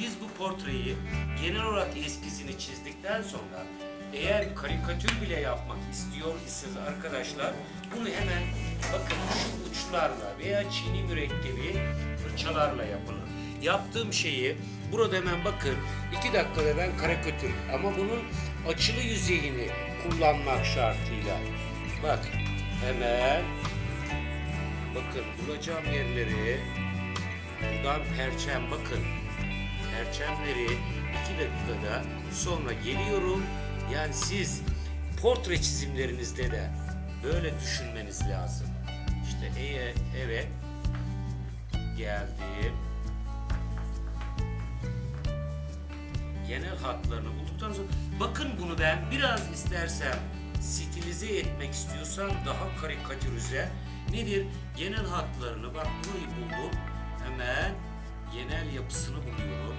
biz bu portreyi genel olarak eskizini çizdikten sonra eğer karikatür bile yapmak istiyor iseniz arkadaşlar bunu hemen bakın şu uçlarla veya çini mürekkebi fırçalarla yapılır. Yaptığım şeyi burada hemen bakın iki dakikada ben karikatür ama bunun açılı yüzeyini kullanmak şartıyla. Bak hemen bakın bulacağım yerleri buradan perçem bakın perçemleri iki dakikada sonra geliyorum. Yani siz portre çizimlerinizde de böyle düşünmeniz lazım. İşte eğer evet geldim. Genel hatlarını bulduktan sonra bakın bunu ben biraz istersem stilize etmek istiyorsam daha karikatürize nedir? Genel hatlarını bak burayı buldum. Hemen genel yapısını buluyorum.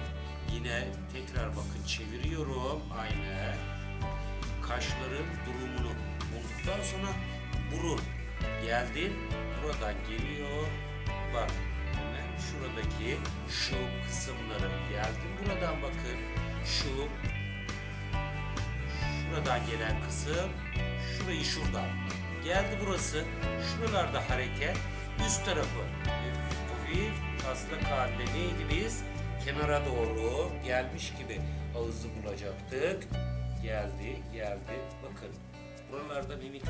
Yine tekrar bakın çeviriyorum. Aynen. Kaşların durumunu bulduktan sonra burun geldi. Buradan geliyor. Bak hemen şuradaki şu kısımları geldim. Buradan bakın şu şuradan gelen kısım şurayı şuradan geldi burası şuralarda hareket üst tarafı hafif taslak halinde neydi biz? Kenara doğru gelmiş gibi ağzı bulacaktık. Geldi geldi. Bakın buralarda mimik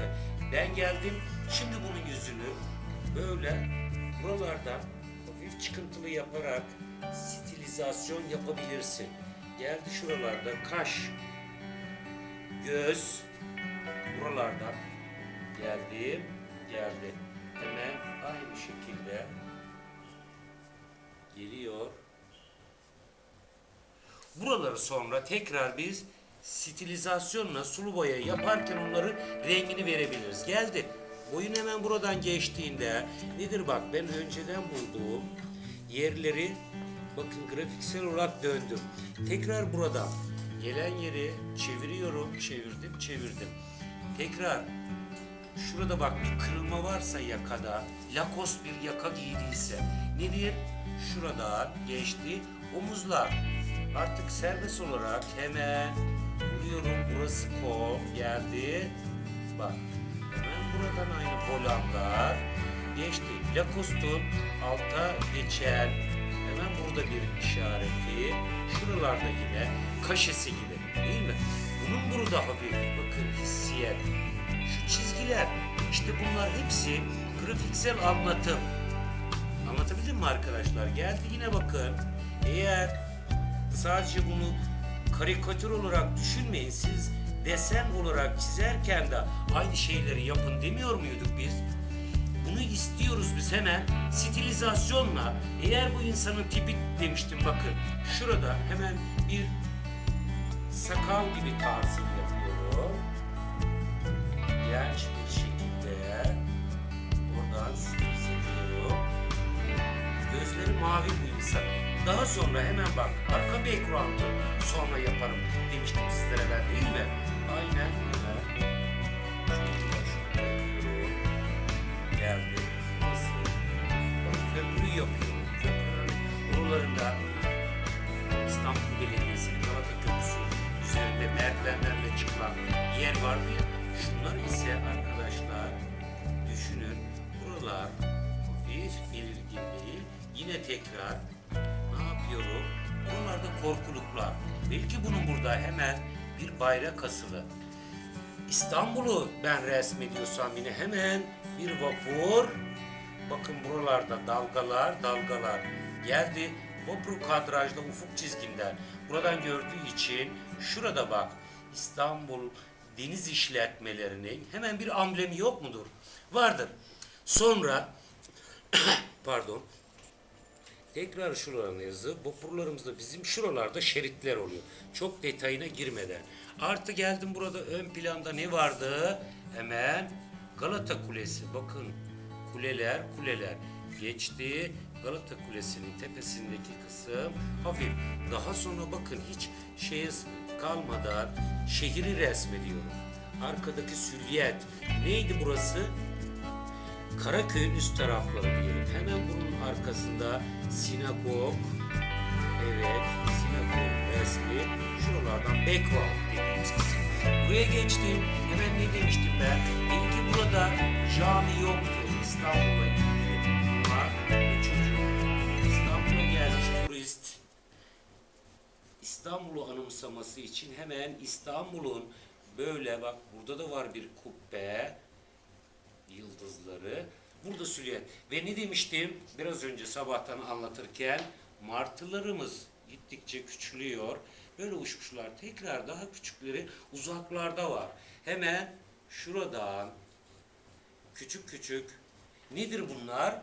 ben geldim şimdi bunun yüzünü böyle buralardan hafif çıkıntılı yaparak stilizasyon yapabilirsin. Geldi şuralarda kaş göz buralardan geldim geldi. Hemen aynı şekilde geliyor. Buraları sonra tekrar biz stilizasyonla sulu boya yaparken onları rengini verebiliriz. Geldi. Oyun hemen buradan geçtiğinde nedir bak ben önceden bulduğum yerleri bakın grafiksel olarak döndüm. Tekrar buradan gelen yeri çeviriyorum çevirdim çevirdim. Tekrar şurada bak bir kırılma varsa yakada lakos bir yaka giydiyse nedir şuradan geçti omuzlar. Artık serbest olarak hemen vuruyorum. Burası kol geldi. Bak hemen buradan aynı volanlar geçti. Lakostun alta geçen hemen burada bir işareti. Şuralarda yine kaşesi gibi değil mi? Bunun burada hafif bakın hissiyet şu çizgiler işte bunlar hepsi grafiksel anlatım Anlatabildim mi arkadaşlar? Geldi yine bakın. Eğer sadece bunu karikatür olarak düşünmeyin. Siz desen olarak çizerken de aynı şeyleri yapın demiyor muyduk biz? Bunu istiyoruz biz hemen stilizasyonla. Eğer bu insanın tipi demiştim bakın. Şurada hemen bir sakal gibi tarzı yapıyorum. Sonra hemen bak arka background'ı sonra yaparım demiştim sizlere ben değil mi? Aynen. Geldi. Nasıl? Bak köprü korkuluklar. Belki bunun burada hemen bir bayrak asılı. İstanbul'u ben resmediyorsam yine hemen bir vapur. Bakın buralarda dalgalar, dalgalar geldi. Vapur kadrajda ufuk çizginden. Buradan gördüğü için şurada bak İstanbul deniz işletmelerinin hemen bir amblemi yok mudur? Vardır. Sonra pardon Tekrar şuralarına yazı. Vapurlarımızda bizim şuralarda şeritler oluyor. Çok detayına girmeden. Artı geldim burada ön planda ne vardı? Hemen Galata Kulesi. Bakın kuleler kuleler. Geçti. Galata Kulesi'nin tepesindeki kısım hafif. Daha sonra bakın hiç şeye kalmadan şehri resmediyorum. Arkadaki süliyet. Neydi burası? Karaköy'ün üst tarafları diyelim. Hemen bunun arkasında sinagog. Evet, koyup resmi şuralardan background dediğimiz kısım. Buraya geçtim. Hemen ne demiştim ben? İlki burada cami yoktu İstanbul'a ilgili. Ama bu çocuk İstanbul'a gelmiş turist. İstanbul'u anımsaması için hemen İstanbul'un böyle bak burada da var bir kubbe yıldızları. Burada silüet. Ve ne demiştim biraz önce sabahtan anlatırken martılarımız gittikçe küçülüyor. Böyle uçmuşlar. Tekrar daha küçükleri uzaklarda var. Hemen şuradan küçük küçük nedir bunlar?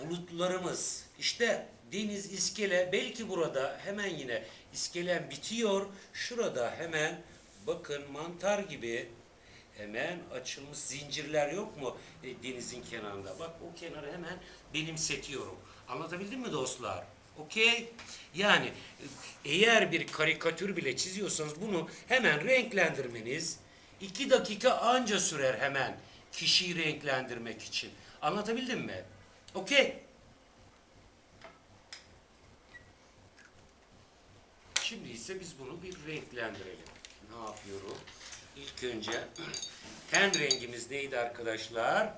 bulutlarımız. İşte deniz iskele belki burada hemen yine iskelen bitiyor. Şurada hemen bakın mantar gibi hemen açılmış zincirler yok mu e, denizin kenarında? Bak o kenarı hemen benimsetiyorum. Anlatabildim mi dostlar? Okey? Yani e, eğer bir karikatür bile çiziyorsanız bunu hemen renklendirmeniz iki dakika anca sürer hemen kişiyi renklendirmek için. Anlatabildim mi? Okey. Şimdi ise biz bunu bir renklendirelim. Ne yapıyorum? İlk önce ten rengimiz neydi arkadaşlar?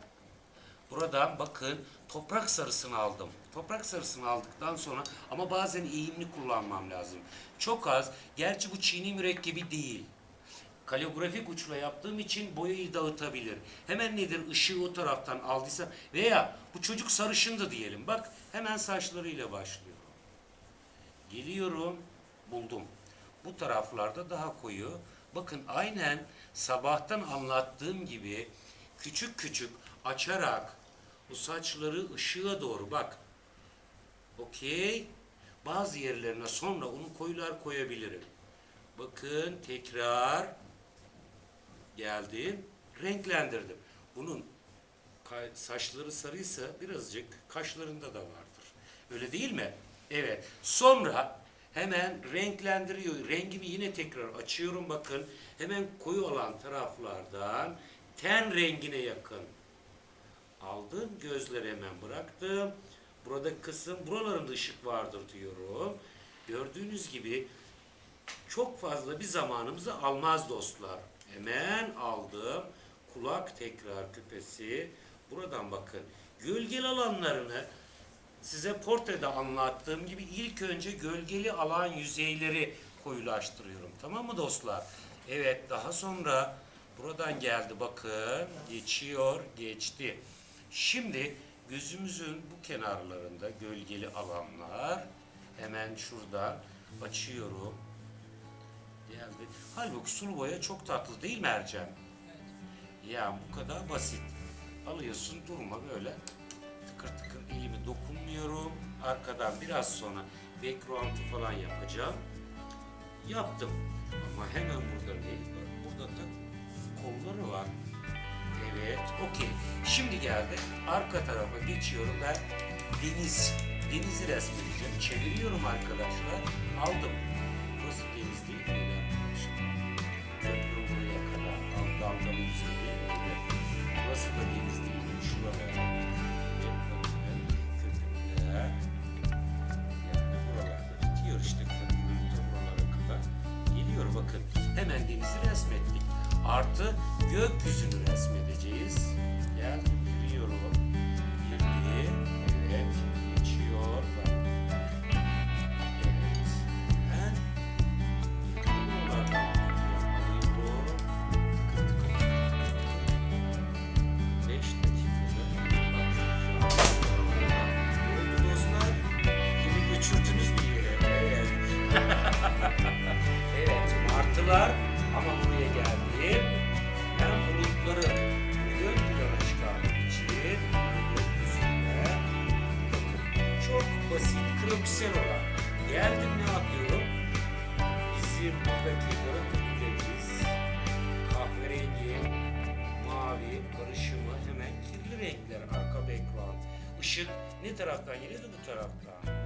Buradan bakın toprak sarısını aldım. Toprak sarısını aldıktan sonra ama bazen eğimli kullanmam lazım. Çok az. Gerçi bu çiğni mürekkebi değil. Kaligrafik uçla yaptığım için boyayı dağıtabilir. Hemen nedir ışığı o taraftan aldıysa veya bu çocuk sarışındı diyelim. Bak hemen saçlarıyla başlıyorum. Geliyorum buldum. Bu taraflarda daha koyu. Bakın aynen sabahtan anlattığım gibi küçük küçük açarak bu saçları ışığa doğru bak. Okey. Bazı yerlerine sonra onu koyular koyabilirim. Bakın tekrar geldim. Renklendirdim. Bunun saçları sarıysa birazcık kaşlarında da vardır. Öyle değil mi? Evet. Sonra hemen renklendiriyor. Rengimi yine tekrar açıyorum bakın. Hemen koyu olan taraflardan ten rengine yakın aldım. Gözleri hemen bıraktım. Burada kısım buralarında ışık vardır diyorum. Gördüğünüz gibi çok fazla bir zamanımızı almaz dostlar. Hemen aldım. Kulak tekrar küpesi. Buradan bakın. Gölgeli alanlarını size portrede anlattığım gibi ilk önce gölgeli alan yüzeyleri koyulaştırıyorum. Tamam mı dostlar? Evet daha sonra buradan geldi bakın. Geçiyor, geçti. Şimdi gözümüzün bu kenarlarında gölgeli alanlar hemen şuradan açıyorum. Geldi. Halbuki sulu boya çok tatlı değil mi Ercem? Ya bu kadar basit. Alıyorsun durma böyle tıkır tıkır dokunmuyorum. Arkadan biraz sonra background'u falan yapacağım. Yaptım. Ama hemen burada ne? Burada da kolları var. Evet, okey. Şimdi geldi. Arka tarafa geçiyorum ben. Deniz. Denizi resmedeceğim. Çeviriyorum arkadaşlar. Aldım. Burası deniz değil miydi arkadaşlar? Köprü buraya kadar. Al, dalgalı yüzey değil miydi? Burası da deniz martılar ama buraya geldim. Ben bulutları ön plana çıkarmak için çok basit, kroksel olan geldim ne yapıyorum? Bizim buradaki görüntülerimiz kahverengi, mavi karışımı hemen kirli renkler arka background. Işık ne taraftan geliyordu bu taraftan?